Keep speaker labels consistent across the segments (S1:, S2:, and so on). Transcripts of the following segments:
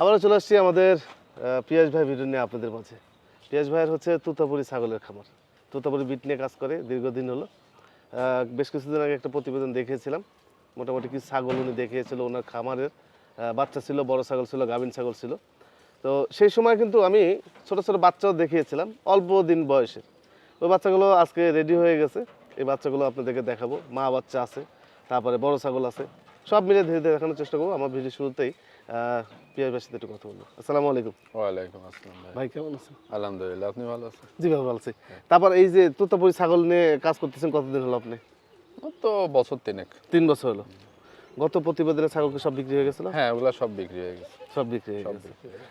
S1: আবারও চলে আসছি আমাদের পিয়াস ভাই ভিডিও নিয়ে আপনাদের মাঝে। পিয়াস ভাইয়ের হচ্ছে তুতাপুরি ছাগলের খামার। তুতাপুরি বিট নিয়ে কাজ করে, দীর্ঘদিন হলো। বেশ কিছুদিন আগে একটা প্রতিবেদন দেখিয়েছিলাম। মোটামুটি কিছু ছাগল উনি দেখিয়েছিল ওনার খামারের। বাচ্চা ছিল, বড় ছাগল ছিল গাভিন ছাগল ছিল। তো সেই সময় কিন্তু আমি ছোট ছোট বাচ্চাও দেখিয়েছিলাম, অল্প দিন বয়সের ওই বাচ্চাগুলো আজকে রেডি হয়ে গেছে। এই বাচ্চাগুলো আপনাদেরকে দেখাবো। মা বাচ্চা আছে। তারপরে বড় ছাগল আছে। সব মিলে ধীরে ধীরে দেখানোর চেষ্টা করব। আমার ভিডিও শুরুতেই আহ, সাথে একটু কথা বলব। আসসালামু আলাইকুম।
S2: ওয়ালাইকুম আসসালাম ভাই।
S1: কেমন আছেন?
S2: আলহামদুলিল্লাহ আপনি ভালো আছেন?
S1: জি ভাই ভালো আছি। তারপর এই যে তুতাপুরি ছাগল নিয়ে কাজ করতেছেন কতদিন হলো আপনি?
S2: তো বছর তিনেক।
S1: তিন বছর হলো। গত প্রতিবেদনে ছাগলকে সব বিক্রি হয়ে গেছিল?
S2: হ্যাঁ ওগুলা সব বিক্রি হয়ে গেছে।
S1: সব বিক্রি হয়ে গেছে।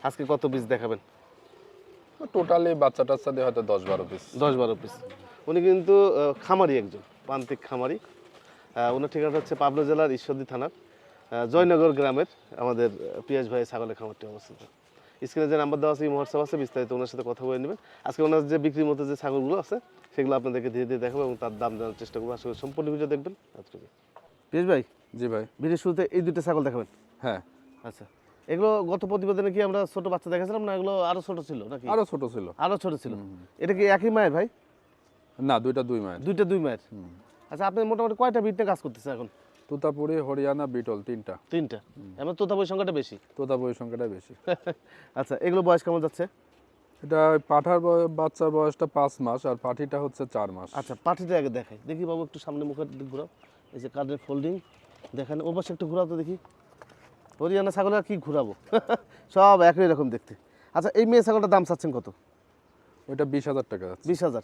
S1: আজকে কত পিস দেখাবেন?
S2: টোটালি বাচ্চা টাচ্চা দিয়ে হয়তো দশ বারো পিস।
S1: দশ বারো পিস। উনি কিন্তু খামারি একজন প্রান্তিক খামারি। ওনার ঠিকানা হচ্ছে পাবনা জেলার ঈশ্বরদী থানার জয়নগর গ্রামের আমাদের পিয়াজ ভাই ছাগলের খামারটি অবস্থিত। স্ক্রিনে যে নাম্বার দেওয়া আছে এই হোয়াটসঅ্যাপ আছে বিস্তারিত ওনার সাথে কথা বলে নেবেন। আজকে ওনার যে বিক্রির মতো যে ছাগলগুলো আছে সেগুলো আপনাদেরকে ধীরে ধীরে দেখাবো এবং তার দাম জানার চেষ্টা করব। আসলে সম্পূর্ণ ভিডিও দেখবেন। এতটুকু পিয়াজ ভাই?
S2: জি ভাই।
S1: ভিডিও শুরুতে এই দুটো ছাগল দেখাবেন।
S2: হ্যাঁ।
S1: আচ্ছা। এগুলো গত প্রতিবেদনে কি আমরা ছোট বাচ্চা দেখেছিলাম না এগুলো আরও ছোট ছিল নাকি?
S2: আরও ছোট ছিল।
S1: আরও ছোট ছিল। এটা কি একই মায়ের ভাই?
S2: না দুইটা দুই মায়ের।
S1: দুইটা দুই মায়ের। আচ্ছা আপনি মোটামুটি কয়টা বিট কাজ করতেছে এখন?
S2: তোতাপুরি হরিয়ানা বিটল তিনটা।
S1: তিনটা? এমন তোতা বই সংখ্যাটা বেশি?
S2: তোতাপুরি সংখ্যাটা বেশি।
S1: আচ্ছা এগুলো বয়স কেমন যাচ্ছে?
S2: এটা পাঠার বাচ্চার বয়সটা পাঁচ মাস আর পাঠিটা হচ্ছে চার মাস।
S1: আচ্ছা পাঠিটা আগে দেখাই। দেখি বাবু একটু সামনে মুখের দিক ঘুরাও। এই যে কার্ডের ফোল্ডিং দেখেন ও পাশে একটু ঘুরাও তো দেখি। হরিয়ানা ছাগল আর কি ঘুরাবো? সব একই রকম দেখতে। আচ্ছা এই মেয়ে ছাগলটার দাম চাচ্ছেন কত?
S2: ওইটা বিশ হাজার টাকা
S1: বিশ হাজার।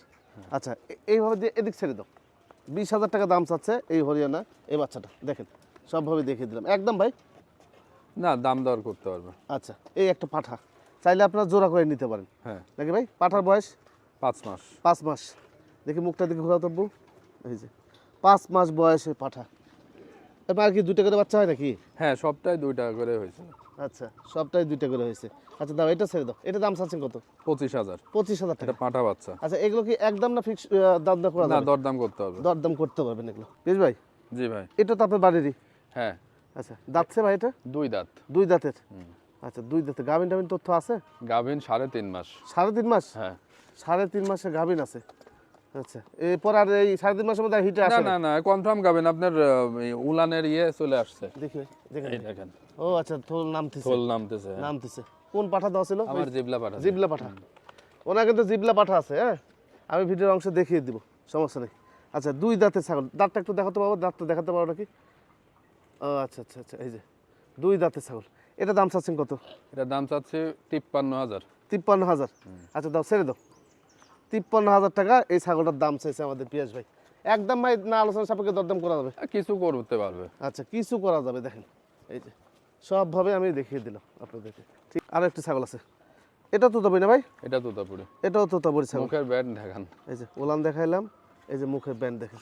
S1: আচ্ছা এইভাবে দিয়ে এদিক ছেড়ে দাও। বিশ হাজার টাকা দাম চাচ্ছে এই হরিয়ানা এই বাচ্চাটা। দেখেন সবভাবে দেখিয়ে দিলাম। একদম ভাই?
S2: না দাম দর করতে পারবে।
S1: আচ্ছা এই একটা পাঠা। চাইলে আপনারা জোড়া করে নিতে পারেন।
S2: হ্যাঁ।
S1: নাকি ভাই? পাঠার বয়স?
S2: পাঁচ মাস।
S1: পাঁচ মাস। দেখি মুখটা দিকে ঘোরাও তব্বু এই যে পাঁচ মাস বয়সে পাঠা। এবার আর কি দুইটা করে বাচ্চা হয় নাকি?
S2: হ্যাঁ সবটাই দুই টাকা করে হয়েছে।
S1: আচ্ছা সবটাই দুইটা করে হয়েছে। আচ্ছা দাও এটা ছেড়ে দাও। এটা দাম চাচ্ছেন কত?
S2: পঁচিশ হাজার।
S1: পঁচিশ হাজার টাকা।
S2: পাঠা বাচ্চা।
S1: আচ্ছা এগুলো কি একদম না ফিক্স দাম দাম করা
S2: না দরদাম করতে হবে।
S1: দরদাম করতে পারবেন এগুলো। বেশ ভাই?
S2: জি ভাই।
S1: এটা তো আপনার বাড়িরই?
S2: হ্যাঁ।
S1: আচ্ছা দাঁতছে ভাই এটা?
S2: দুই দাঁত।
S1: দুই দাঁতের? আচ্ছা দুই দাঁতের। গাভিন টাভিন তথ্য আছে?
S2: গাভিন সাড়ে তিন মাস।
S1: সাড়ে তিন মাস?
S2: হ্যাঁ।
S1: সাড়ে তিন মাসে গাভিন আছে। আচ্ছা এরপর আর এই সাড়ে তিন মাসের মধ্যে হিটে
S2: না
S1: আসে
S2: না না? কনফার্ম গাবেন আপনার উলানের ইয়ে চলে আসছে।
S1: দেখি দেখেন। ও আচ্ছা থোল নামতেছে।
S2: থোল নামতেছে হ্যাঁ।
S1: নামতেছে। কোন পাঠা দেওয়া ছিল?
S2: আমার জিবলা পাঠা
S1: জিবলা পাঠা। ওনার কিন্তু জিবলা পাঠা আছে হ্যাঁ? আমি ভিডিওর অংশ দেখিয়ে দিব সমস্যা নেই। আচ্ছা দুই দাঁতের ছাগল। দাঁতটা একটু দেখাতে পারব? দাঁতটা দেখাতে পারব নাকি? ও আচ্ছা আচ্ছা আচ্ছা এই যে দুই দাঁতের ছাগল। এটা দাম চাচ্ছেন কত?
S2: এটা দাম চাচ্ছে তিপ্পান্ন হাজার।
S1: তিপ্পান্ন হাজার। আচ্ছা দাও ছেড়ে দাও। তিপ্পান্ন হাজার টাকা এই ছাগলটার দাম চাইছে আমাদের পিয়াস ভাই। একদম ভাই না আলোচনা সাপেক্ষে দরদাম করা যাবে।
S2: আর কিছু করতে পারবে।
S1: আচ্ছা কিছু করা যাবে দেখেন। এই যে সবভাবে আমি দেখিয়ে দিলাম আপনাদেরকে। ঠিক আরও একটি ছাগল আছে। এটা তো তবে না ভাই?
S2: এটা তোতাপুরি।
S1: এটাও তো তবরি ছাগল।
S2: মুখের ব্যান্ড দেখান।
S1: এই যে ওলান দেখাইলাম। এই যে মুখের ব্যান্ড দেখেন।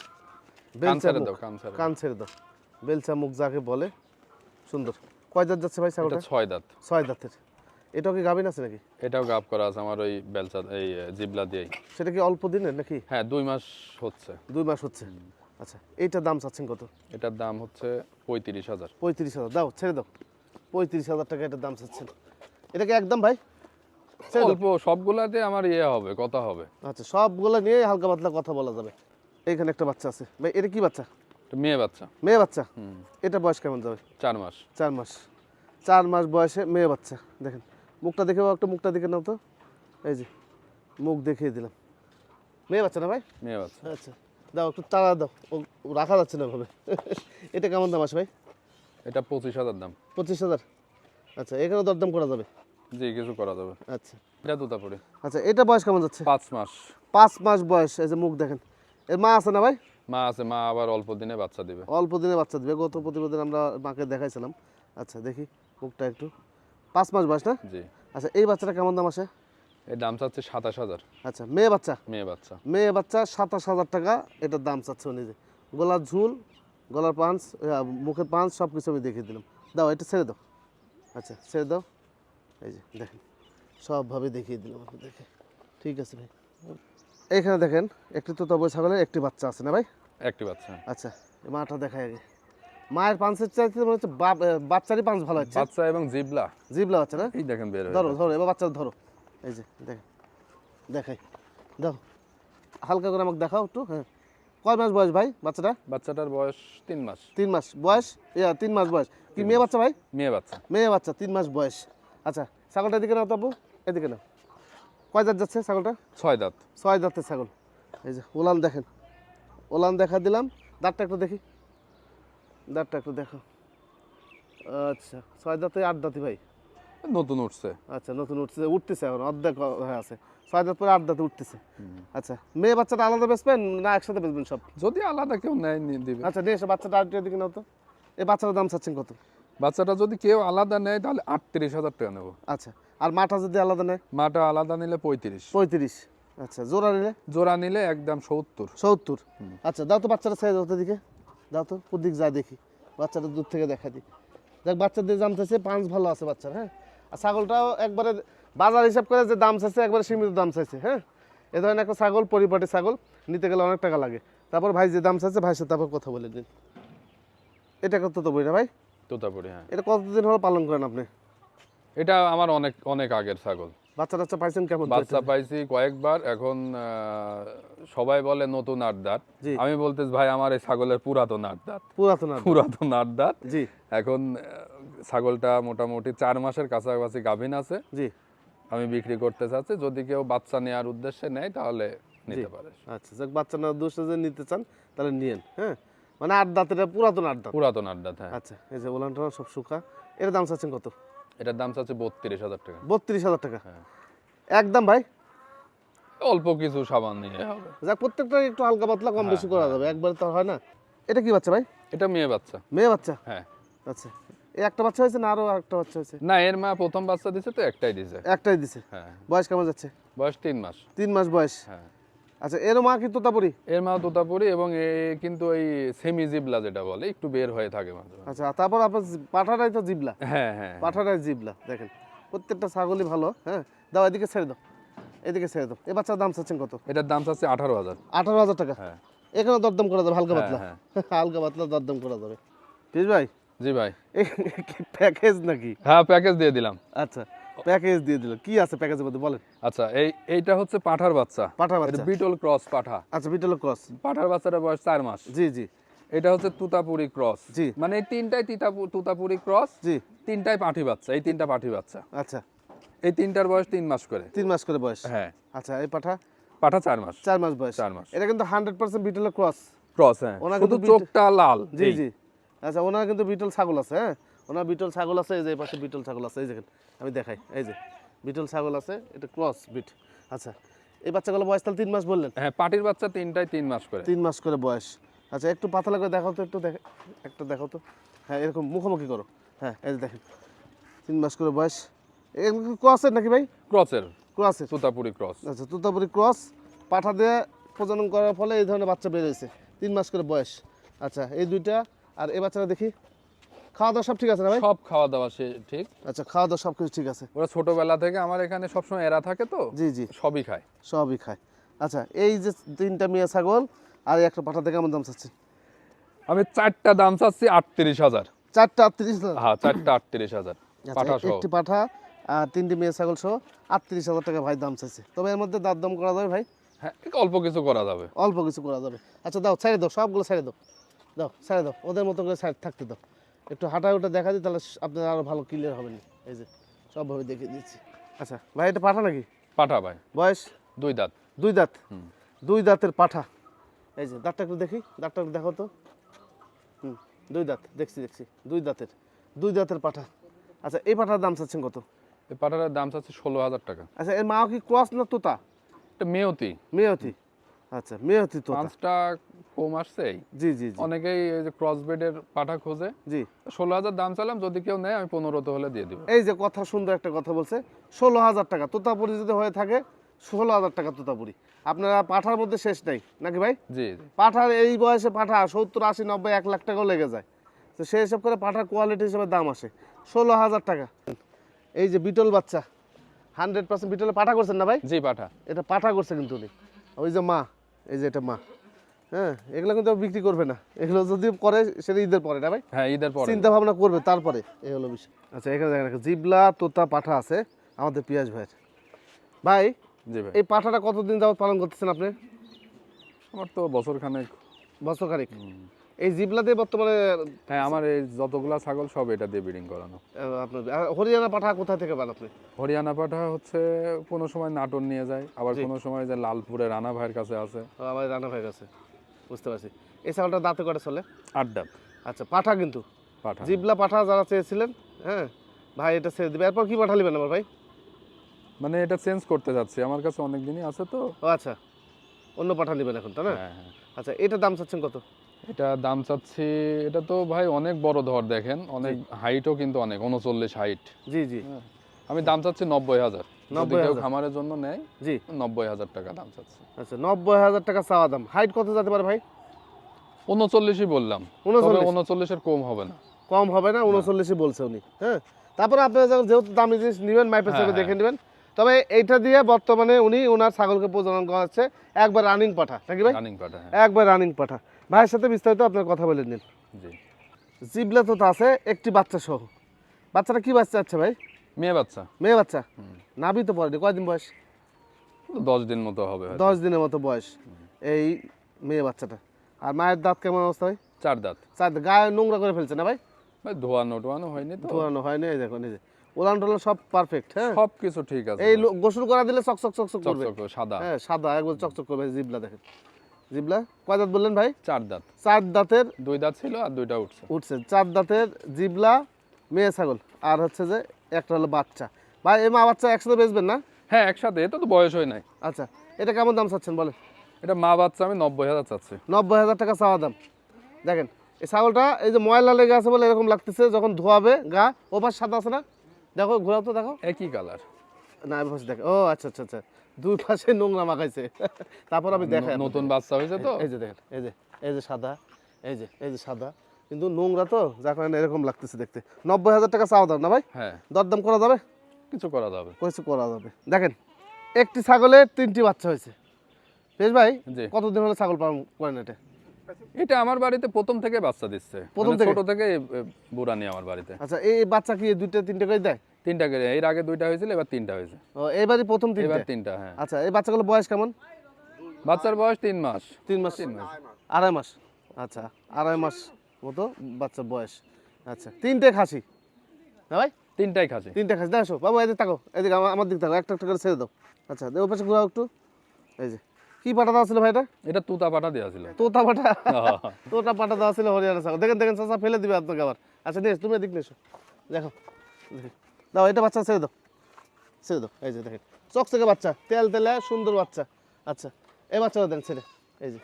S2: ছেড়ে দাও। কান ছেড়ে দাও।
S1: বেলচা মুখ যাকে বলে সুন্দর। কয় দাঁত যাচ্ছে ভাই ছাগলটা?
S2: ছয় দাঁত।
S1: ছয় দাঁতের। এটাও কি গাভিন আছে নাকি?
S2: এটাও গাব করা আছে আমার ওই বেলচা এই জিবলা দিয়েই।
S1: সেটা কি অল্প দিনের নাকি?
S2: হ্যাঁ দুই মাস হচ্ছে।
S1: দুই মাস হচ্ছে। আচ্ছা এইটার দাম চাচ্ছেন কত?
S2: এটার দাম হচ্ছে পঁয়ত্রিশ হাজার।
S1: পঁয়ত্রিশ হাজার। দাও ছেড়ে দাও। পঁয়ত্রিশ হাজার টাকা এটার দাম চাচ্ছেন। এটা কি একদম ভাই?
S2: অল্প সবগুলাতে আমার ইয়ে হবে কথা হবে।
S1: আচ্ছা সবগুলো নিয়ে হালকা পাতলা কথা বলা যাবে। এইখানে একটা বাচ্চা আছে। ভাই এটা কি বাচ্চা?
S2: মেয়ে বাচ্চা।
S1: মেয়ে বাচ্চা? এটা বয়স কেমন যাবে?
S2: চার মাস।
S1: চার মাস। চার মাস বয়সে মেয়ে বাচ্চা। দেখেন। মুখটা দেখে একটা মুখটা দেখে নাও তো। এই যে মুখ দেখিয়ে দিলাম। মেয়ে বাচ্চা না ভাই?
S2: মেয়ে বাচ্চা।
S1: আচ্ছা দাও একটু তাড়া দাও। রাখা যাচ্ছে না ভাবে এটা কেমন দাম আছে ভাই?
S2: এটা পঁচিশ হাজার দাম।
S1: পঁচিশ হাজার? আচ্ছা এখানেও দরদাম করা যাবে?
S2: জি কিছু করা যাবে।
S1: আচ্ছা।
S2: এটা তোতাপুরি
S1: আচ্ছা এটা বয়স কেমন যাচ্ছে?
S2: পাঁচ মাস।
S1: পাঁচ মাস বয়স এই যে মুখ দেখেন। এর মা আছে না ভাই?
S2: মা আছে মা আবার অল্প দিনে বাচ্চা দিবে।
S1: অল্প দিনে বাচ্চা দিবে। গত প্রতিবেদন আমরা মাকে দেখাইছিলাম। আচ্ছা দেখি মুখটা একটু। পাঁচ মাস বয়স না?
S2: জি।
S1: আচ্ছা এই বাচ্চাটা কেমন দাম আসে
S2: এর দাম চাচ্ছে সাতাশ হাজার।
S1: আচ্ছা মেয়ে বাচ্চা?
S2: মেয়ে বাচ্চা।
S1: মেয়ে বাচ্চা সাতাশ হাজার টাকা এটার দাম চাচ্ছে উনি যে। গলার ঝুল গলার পাঞ্চ মুখের পাঞ্চ সব কিছু আমি দেখিয়ে দিলাম। দাও এটা ছেড়ে দাও। আচ্ছা ছেড়ে দাও। এই যে দেখেন সবভাবে দেখিয়ে দিলাম দেখে। ঠিক আছে ভাই। এইখানে দেখেন একটি তো তবে ছাগলের একটি বাচ্চা আছে না ভাই?
S2: একটি বাচ্চা।
S1: আচ্ছা মাটা দেখায় আগে। মায়ের পাঁচের চাইতে মনে হচ্ছে বাপ- বাচ্চারই পাঁচ ভালো হচ্ছে।
S2: বাচ্চা এবং জিবলা।
S1: জিবলা বাচ্চা না?
S2: এই দেখেন বের
S1: ধরো ধরো এবার বাচ্চা ধরো। এই যে দেখ দেখাই। দাও হালকা করে আমাকে দেখাও একটু হ্যাঁ। কয় মাস বয়স ভাই বাচ্চাটা?
S2: বাচ্চাটার বয়স তিন মাস।
S1: তিন মাস। বয়স? ইয়া তিন মাস বয়স। কি মেয়ে বাচ্চা ভাই?
S2: মেয়ে বাচ্চা।
S1: মেয়ে বাচ্চা তিন মাস বয়স। আচ্ছা ছাগলটা এদিকে নাও তবু এদিকে নাও। কয় দাঁত যাচ্ছে ছাগলটা?
S2: ছয় দাঁত।
S1: ছয় দাঁতের ছাগল। এই যে ওলান দেখেন। ওলান দেখা দিলাম। দাঁতটা একটু দেখি। দাঁতটা একটু দেখো। আচ্ছা ছয় দাঁতে আট দাঁতি ভাই?
S2: নতুন উঠছে।
S1: আচ্ছা নতুন উঠতেছে উঠতেছে এখন অর্ধেক হয়ে আছে। ছয় দাঁত পরে আট দাঁতে উঠতেছে। আচ্ছা মেয়ে বাচ্চাটা আলাদা বেচবেন না একসাথে বেচবেন সব?
S2: যদি আলাদা কেউ নেয় নিয়ে দিবে।
S1: আচ্ছা নিয়ে এসে বাচ্চাটা আরেকটু এদিকে নাও তো। এই বাচ্চাটার দাম চাচ্ছেন কত?
S2: বাচ্চাটা যদি কেউ আলাদা নেয় তাহলে আটত্রিশ হাজার টাকা নেব।
S1: আচ্ছা আর মাটা যদি আলাদা নেয়?
S2: মাটা আলাদা নিলে পঁয়ত্রিশ।
S1: পঁয়ত্রিশ। আচ্ছা জোড়া নিলে?
S2: জোড়া নিলে একদম সত্তর।
S1: সত্তর। আচ্ছা দাও তো বাচ্চাটা ছেড়ে দাও তো দিকে দাও তো কোদিক যায় দেখি বাচ্চাটা দূর থেকে দেখা দিই। দেখ বাচ্চাদের দাম চাইছে পাঁচ ভালো আছে বাচ্চার হ্যাঁ? আর ছাগলটাও একবারে বাজার হিসাব করে যে দাম চাইছে একবারে সীমিত দাম চাইছে হ্যাঁ? এ ধরনের একটা ছাগল পরিপাটি ছাগল নিতে গেলে অনেক টাকা লাগে। তারপর ভাই যে দাম চাইছে ভাইয়ের সাথে তারপর কথা বলে দিন এটা কত তো বইটা ভাই?
S2: তোতাপুরি হ্যাঁ।
S1: এটা কতদিন হলো পালন করেন আপনি?
S2: এটা আমার অনেক অনেক আগের ছাগল।
S1: বাচ্চা টাচ্চা পাইছেন কেমন
S2: বাচ্চা পাইছি কয়েকবার এখন সবাই বলে নতুন
S1: জি।
S2: আমি বলতে ভাই আমার এই ছাগলের পুরাতন আট দাঁত
S1: পুরাতন
S2: পুরাতন আট দাঁত
S1: জি।
S2: এখন ছাগলটা মোটামুটি চার মাসের কাছাকাছি গাভিন আছে।
S1: জি।
S2: আমি বিক্রি করতে চাচ্ছি। যদি কেউ বাচ্চা নেওয়ার উদ্দেশ্যে নেয় তাহলে নিতে পারে।
S1: আচ্ছা যাক বাচ্চা না দুশো যদি নিতে চান তাহলে নিয়েন হ্যাঁ? মানে দাঁতের পুরাতন দাঁত
S2: পুরাতন দাঁত হ্যাঁ।
S1: আচ্ছা এই যে ওলান টোলান সব শুকা। এর দাম চাচ্ছেন কত?
S2: এটার দাম চাচ্ছে বত্রিশ হাজার টাকা।
S1: বত্রিশ হাজার টাকা।
S2: হ্যাঁ।
S1: একদম ভাই?
S2: অল্প কিছু সাবান নিয়ে হবে।
S1: যাক প্রত্যেকটা একটু হালকা পাতলা কম বেশি করা যাবে। একবার তো হয় না। এটা কি বাচ্চা ভাই?
S2: এটা মেয়ে বাচ্চা।
S1: মেয়ে বাচ্চা?
S2: হ্যাঁ।
S1: আচ্ছা। এই একটা বাচ্চা হয়েছে না আরও একটা বাচ্চা হয়েছে?
S2: না এর মা প্রথম বাচ্চা দিছে তো একটাই দিছে।
S1: একটাই দিছে।
S2: হ্যাঁ।
S1: বয়স কেমন যাচ্ছে?
S2: বয়স তিন মাস।
S1: তিন মাস বয়স।
S2: হ্যাঁ।
S1: আচ্ছা এরও মা কি তোতাপুরি?
S2: এর মা তোতাপুরি এবং এ কিন্তু এই সেমি জিবলা যেটা বলে একটু বের হয়ে থাকে মাঝে।
S1: আচ্ছা তারপর আপনার পাঠাটাই তো জিবলা।
S2: হ্যাঁ হ্যাঁ
S1: পাঠাটাই জিবলা দেখেন। প্রত্যেকটা ছাগলই ভালো হ্যাঁ? দাও এদিকে ছেড়ে দাও। এদিকে ছেড়ে দাও। এ বাচ্চার দাম চাচ্ছেন কত?
S2: এটার দাম চাচ্ছে আঠারো হাজার।
S1: আঠারো হাজার টাকা?
S2: হ্যাঁ।
S1: এখানে দরদাম করা যাবে হালকা
S2: হ্যাঁ,
S1: পাতলা।
S2: হ্যাঁ।
S1: হালকা পাতলা দরদাম করা যাবে। ঠিক ভাই?
S2: জি ভাই।
S1: প্যাকেজ নাকি?
S2: হ্যাঁ প্যাকেজ দিয়ে দিলাম।
S1: আচ্ছা। প্যাকেজ দিয়ে দিল। কি আছে প্যাকেজের মধ্যে বলেন?
S2: আচ্ছা এই এইটা হচ্ছে পাঠার বাচ্চা।
S1: পাঠা
S2: এটা
S1: বাচ্চা।
S2: বিটল ক্রস পাঠা।
S1: আচ্ছা বিটল ক্রস
S2: পাঠার বাচ্চাটার বয়স চার মাস।
S1: জি জি।
S2: এটা হচ্ছে তুতাপুরি ক্রস
S1: জি।
S2: মানে এই তিনটাই তিতাপু- তুতাপুরি ক্রস
S1: জি।
S2: তিনটাই পাঠি বাচ্চা এই তিনটা পাঠি বাচ্চা।
S1: আচ্ছা।
S2: এই তিনটার বয়স তিন মাস করে।
S1: তিন মাস করে বয়স।
S2: হ্যাঁ।
S1: আচ্ছা এই পাঠা?
S2: পাঠা চার মাস।
S1: চার মাস বয়স।
S2: চার মাস।
S1: এটা কিন্তু হান্ড্রেড পার্সেন্ট বিটল ক্রস
S2: ক্রস হ্যাঁ। শুধু চোখটা লাল
S1: জি জি। আচ্ছা ওনার কিন্তু বিটল ছাগল আছে হ্যাঁ? ওনার বিটল ছাগল আছে এই যে পাশে বিটল ছাগল আছে এই যেখানে আমি দেখাই এই যে বিটল ছাগল আছে এটা ক্রস বিট আচ্ছা এই বাচ্চাগুলো বয়স তাহলে তিন মাস বললেন?
S2: হ্যাঁ পাটির বাচ্চা তিনটাই তিন মাস করে।
S1: তিন মাস করে বয়স আচ্ছা একটু পাতলা করে দেখাও তো একটু দেখে একটা দেখো তো হ্যাঁ এরকম মুখোমুখি করো হ্যাঁ এই যে দেখেন তিন মাস করে বয়স ক্রসের নাকি ভাই?
S2: ক্রসের
S1: ক্রসের।
S2: তুতাপুরি ক্রস।
S1: আচ্ছা তুতাপুরি ক্রস পাঠা দিয়ে প্রজনন করার ফলে এই ধরনের বাচ্চা বেরিয়েছে তিন মাস করে বয়স আচ্ছা এই দুইটা আর এই বাচ্চাটা দেখি খাওয়া দাওয়া সব ঠিক আছে না ভাই?
S2: সব খাওয়া দাওয়া সে ঠিক।
S1: আচ্ছা খাওয়া দাওয়া সব কিছু ঠিক আছে।
S2: ওরা ছোটবেলা থেকে আমার এখানে সবসময় এরা থাকে তো
S1: জি জি।
S2: সবই খায়।
S1: সবই খায়। আচ্ছা এই যে তিনটা মেয়ে ছাগল আর একটা পাঠা থেকে কেমন দাম চাচ্ছে।
S2: আমি চারটা দাম চাচ্ছি আটত্রিশ হাজার।
S1: চারটা আটত্রিশ
S2: হ্যাঁ চারটা আটত্রিশ হাজার। পাঠা
S1: আচ্ছা,
S2: সহ
S1: একটি পাঠা আর তিনটি মেয়ে ছাগল সহ আটত্রিশ হাজার টাকা ভাই দাম চাইছে। তবে এর মধ্যে দাম দাম করা যাবে ভাই?
S2: হ্যাঁ অল্প কিছু করা যাবে।
S1: অল্প কিছু করা যাবে। আচ্ছা দাও ছেড়ে দাও সবগুলো ছেড়ে দাও। দাও ছেড়ে দাও ওদের মতো করে থাকতে দাও। একটু হাঁটা উঠে দেখা দিই তাহলে আপনার আরও ভালো ক্লিয়ার হবে না এই যে সবভাবে দেখে দিচ্ছি। আচ্ছা ভাই এটা পাঠা নাকি?
S2: পাঠা ভাই।
S1: বয়স?
S2: দুই দাঁত।
S1: দুই দাঁত। দুই দাঁতের পাঠা। এই যে দাঁতটা একটু দেখি দাঁতটা একটু দেখো তো। হুম দুই দাঁত দেখছি দেখছি। দুই দাঁতের দুই দাঁতের পাঠা। আচ্ছা এই পাঠার দাম চাচ্ছেন কত?
S2: এই পাঠাটার দাম চাচ্ছে ষোলো হাজার টাকা।
S1: আচ্ছা এর মা কি ক্রস না তোতা?
S2: এটা মেয়তি।
S1: মেয়তি। আচ্ছা মেয়তি তোতা।
S2: পাঁচটা কম আসছে এই।
S1: জি জি।
S2: অনেকেই এই যে ক্রস বেডের পাঠা খোঁজে।
S1: জি।
S2: ষোলো হাজার দাম চালাম যদি কেউ নেয় আমি পনেরোতে হলে দিয়ে দিব।
S1: এই যে কথা সুন্দর একটা কথা বলছে ষোলো হাজার টাকা তোতাপুরি যদি হয়ে থাকে ষোলো হাজার টাকা তোতাপুরি। আপনারা পাঠার মধ্যে শেষ নাই নাকি ভাই?
S2: জি জি।
S1: পাঠার এই বয়সে পাঠা সত্তর আশি নব্বই এক লাখ টাকাও লেগে যায়। তো সেই হিসাব করে পাঠার কোয়ালিটি হিসেবে দাম আসে। ষোলো হাজার টাকা। এই যে বিটল বাচ্চা হান্ড্রেড পার্সেন্ট বিটলে পাঠা করছেন না ভাই?
S2: জি পাঠা।
S1: এটা পাঠা করছে কিন্তু উনি। ওই যে মা এই যে এটা মা হ্যাঁ? এগুলো কিন্তু বিক্রি করবে না। এগুলো যদি করে সেটা ঈদের পরে না ভাই?
S2: হ্যাঁ ঈদের পরে।
S1: চিন্তা ভাবনা করবে তারপরে এই হলো বিষয়। আচ্ছা এখানে দেখেন জিবলা তোতা পাঠা আছে আমাদের পিয়াজ ভাইয়ের। ভাই
S2: জি ভাই।
S1: এই পাঠাটা কতদিন যাবত পালন করতেছেন আপনি?
S2: আমার তো বছর খানেক
S1: বছর খানিক এই জিবলা দিয়ে বর্তমানে
S2: হ্যাঁ আমার এই যতগুলা ছাগল সব এটা দিয়ে ব্রিডিং করানো।
S1: আপনার হরিয়ানা পাঠা কোথা থেকে পান আপনি?
S2: হরিয়ানা পাঠা হচ্ছে কোনো সময় নাটোর নিয়ে যায় আবার কোনো সময় যে লালপুরে রানা ভাইয়ের কাছে আছে।
S1: আমার রান্না হয়ে গেছে বুঝতে পারছি। এই ছাগলটা দাঁতে করে চলে?
S2: আড্ডা
S1: আচ্ছা পাঠা কিন্তু।
S2: পাঠা।
S1: জিবলা পাঠা যারা চেয়েছিলেন হ্যাঁ ভাই এটা ছেড়ে দিবে। এরপর কি পাঠা নেবেন আমার ভাই?
S2: মানে এটা চেঞ্জ করতে যাচ্ছি আমার কাছে অনেক দিনই আছে তো।
S1: ও আচ্ছা। অন্য পাঠা নেবেন এখন তাই না?
S2: হ্যাঁ হ্যাঁ।
S1: আচ্ছা এটা দাম চাচ্ছেন কত?
S2: এটা দাম চাচ্ছি এটা তো ভাই অনেক বড় ধর দেখেন অনেক হাইটও কিন্তু অনেক উনচল্লিশ হাইট।
S1: জি জি।
S2: আমি দাম চাচ্ছি নব্বই হাজার। যদি
S1: 90,000
S2: কেউ খামারের জন্য নেয়
S1: জি।
S2: নব্বই হাজার টাকা দাম চাচ্ছি।
S1: আচ্ছা নব্বই হাজার টাকা চাওয়া দাম। হাইট কত যেতে পারে ভাই?
S2: উনচল্লিশই বললাম। উনচল্লিশের কম হবে না।
S1: কম হবে না উনচল্লিশই বলছে উনি। হ্যাঁ। তারপরে আপনারা যখন যেহেতু দামি জিনিস নেবেন মাইপের
S2: হ্যাঁ, হ্যাঁ।
S1: দেখে নেবেন। তবে এইটা দিয়ে বর্তমানে উনি ওনার ছাগলকে প্রজনন করাচ্ছে একবার রানিং পাঠা। নাকি ভাই?
S2: রানিং পাঠা হ্যাঁ।
S1: একবার রানিং পাঠা। ভাইয়ের সাথে বিস্তারিত আপনার কথা বলে নিন।
S2: জি।
S1: জিবলা তো আছে একটি বাচ্চা সহ। বাচ্চাটা কি বাচ্চা আছে ভাই?
S2: মেয়ে বাচ্চা।
S1: মেয়ে বাচ্চা? নাবি তো পড়েনি কয়দিন বয়স?
S2: দশ দিন মতো হবে
S1: দশ দিনের মতো বয়স। এই মেয়ে বাচ্চাটা। আর মায়ের দাঁত কেমন অবস্থা ভাই?
S2: চার দাঁত।
S1: চার দাঁত, গায়ে নোংরা করে ফেলছে না ভাই?
S2: ভাই ধোয়ানো টোয়ানো হয়নি তো।
S1: ধোয়ানো হয়নি এই দেখো নিজে ওলান টোলান সব পারফেক্ট হ্যাঁ?
S2: সব কিছু ঠিক আছে
S1: এই গোসল করা দিলে চকচক চকচক করবে।
S2: চকচক সাদা।
S1: হ্যাঁ সাদা একবার চকচক করবে জিবলা দেখেন। জিবলা কয় দাঁত বললেন ভাই?
S2: চার দাঁত।
S1: চার দাঁতের
S2: দুই দাঁত ছিল আর দুইটা উঠছে।
S1: উঠছে। চার দাঁতের জিবলা মেয়ে ছাগল। আর হচ্ছে যে একটা হলো বাচ্চা। ভাই এই মা বাচ্চা একসাথে বেচবেন না?
S2: হ্যাঁ একসাথে। এটা তো বয়স হয় নাই।
S1: আচ্ছা এটা কেমন দাম চাচ্ছেন বলেন?
S2: এটা মা বাচ্চা আমি নব্বই হাজার চাচ্ছি।
S1: নব্বই হাজার টাকা চাওয়া দাম। দেখেন এই ছাগলটা এই যে ময়লা লেগে আছে বলে এরকম লাগতেছে যখন ধোয়াবে গা ও সাদা আছে না? দেখো ঘোরাও তো দেখো।
S2: একই কালার
S1: না পাশে দেখো। ও আচ্ছা আচ্ছা আচ্ছা। দুই পাশে নোংরা মাখাইছে। তারপর আমি দেখাই
S2: নতুন বাচ্চা হয়েছে তো?
S1: এই যে দেখেন এই যে এই যে সাদা এই যে এই যে সাদা। কিন্তু নোংরা তো যার কারণে এরকম লাগতেছে দেখতে। নব্বই হাজার টাকা চাওয়া দাম না ভাই?
S2: হ্যাঁ।
S1: দরদাম করা যাবে?
S2: কিছু করা যাবে।
S1: কিছু করা যাবে। দেখেন একটি ছাগলের তিনটি বাচ্চা হয়েছে। বেশ ভাই কতদিন হলে ছাগল পালন করেন এটা?
S2: এটা আমার বাড়িতে প্রথম থেকে বাচ্চা দিচ্ছে।
S1: প্রথম
S2: মানে
S1: থেকে?
S2: ছোট থেকে এ, বুড়ানি আমার বাড়িতে।
S1: আচ্ছা এই বাচ্চা কি দুইটা তিনটে করে দেয়?
S2: তিনটা করে। এর আগে দুইটা হয়েছিল এবার তিনটা হয়েছে।
S1: ও এইবারই প্রথম তিনটে?
S2: এবার তিনটা হ্যাঁ।
S1: আচ্ছা এই বাচ্চাগুলো বয়স কেমন?
S2: বাচ্চার বয়স তিন মাস।
S1: তিন মাস।
S2: তিন মাস।
S1: আড়াই মাস। আচ্ছা আড়াই মাস মতো বাচ্চার বয়স। আচ্ছা তিনটে খাসি। না ভাই?
S2: তিনটাই খাসি।
S1: তিনটে খাসি। দেখো বাবু এদিকে তাকো এদিকে আমার দিক তাকো একটা একটা করে ছেড়ে দাও। আচ্ছা দেও পাশে ঘুরাও একটু। এই যে। কি পাটা দেওয়া ছিল ভাই এটা
S2: এটা তুতা পাঠা দেওয়া ছিল।
S1: তোতা পাটা? তোতা পাটা দেওয়া ছিল হরিয়ানা ছাগল দেখেন দেখেন চাচা ফেলে দিবে আপনাকে আবার। আচ্ছা নিয়ে এসো, তুমি এদিক এসো। দেখো দাও এটা বাচ্চা ছেড়ে দাও। ছেড়ে দাও এই যে দেখেন। চকচকে বাচ্চা তেল তেলে সুন্দর বাচ্চা। আচ্ছা এই বাচ্চাটা দেন ছেড়ে এই যে।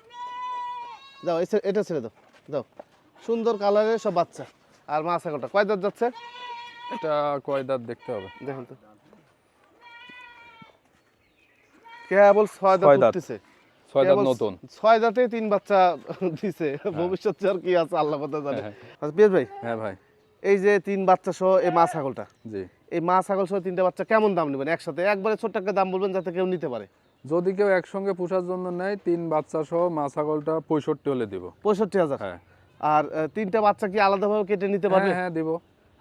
S1: দাও এটা ছেড়ে দাও দাও। সুন্দর কালারের সব বাচ্চা। আর মা ছাগলটা কয় দাঁত যাচ্ছে?
S2: এটা কয় দাঁত দেখতে হবে।
S1: দেখুন তো। কেবল ছয় দাঁত। উঠতেছে।
S2: ছয় দাঁত নতুন।
S1: ছয় দাঁতে তিন বাচ্চা দিছে। ভবিষ্যৎ আর কি আছে আল্লাহ কথা জানে।
S2: হ্যাঁ।
S1: আচ্ছা ভাই
S2: হ্যাঁ ভাই।
S1: এই যে তিন বাচ্চা সহ এই মা ছাগলটা
S2: জি।
S1: এই মা ছাগল সহ তিনটা বাচ্চা কেমন দাম নেবেন একসাথে? একবারে ছোট্ট একটা দাম বলবেন যাতে কেউ নিতে পারে।
S2: যদি কেউ একসঙ্গে পোষার জন্য নেয় তিন বাচ্চা সহ মা ছাগলটা পঁয়ষট্টি হলে দিব।
S1: পঁয়ষট্টি হাজার?
S2: হ্যাঁ।
S1: আর তিনটা বাচ্চা কি আলাদাভাবে কেটে নিতে পারবে?
S2: হ্যাঁ হ্যাঁ দিব।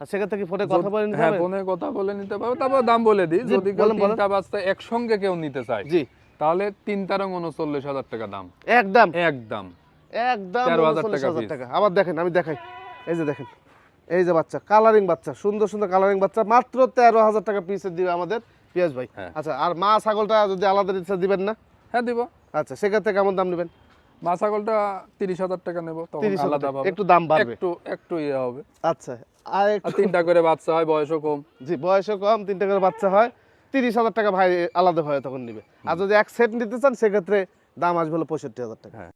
S1: আর সেক্ষেত্রে ফোনে কথা বলে নিতে
S2: হ্যাঁ
S1: পারবে?
S2: ফোনে কথা বলে নিতে পারবে তারপর দাম বলে দিই। যদি। তিনটা বাচ্চা একসঙ্গে কেউ নিতে চায়
S1: জি।
S2: তাহলে তিন তারং উনচল্লিশ হাজার টাকা দাম।
S1: একদম?
S2: একদম।
S1: একদম
S2: 13,000
S1: হাজার টাকা আবার দেখেন আমি দেখাই। এই যে দেখেন এই যে বাচ্চা কালারিং বাচ্চা সুন্দর সুন্দর কালারিং বাচ্চা মাত্র তেরো হাজার টাকা পিসে দিবে আমাদের পিয়াজ ভাই।
S2: হ্যাঁ।
S1: আচ্ছা আর মা ছাগলটা যদি আলাদা দিবেন না?
S2: হ্যাঁ দিব।
S1: আচ্ছা সেক্ষেত্রে কেমন দাম নেবেন?
S2: মা ছাগলটা তিরিশ হাজার টাকা নেব
S1: তিরিশ হাজার
S2: আলাদা
S1: একটু দাম বাড়বে।
S2: একটু একটু ইয়ে হবে।
S1: আচ্ছা আর
S2: আর তিনটা করে বাচ্চা হয় বয়সও কম।
S1: জি বয়সও কম তিনটা করে বাচ্চা হয়। তিরিশ হাজার টাকা ভাই আলাদাভাবে তখন নিবে। আর যদি এক সেট নিতে চান সেক্ষেত্রে দাম আসবে হলো পঁয়ষট্টি হাজার টাকা।
S2: হ্যাঁ।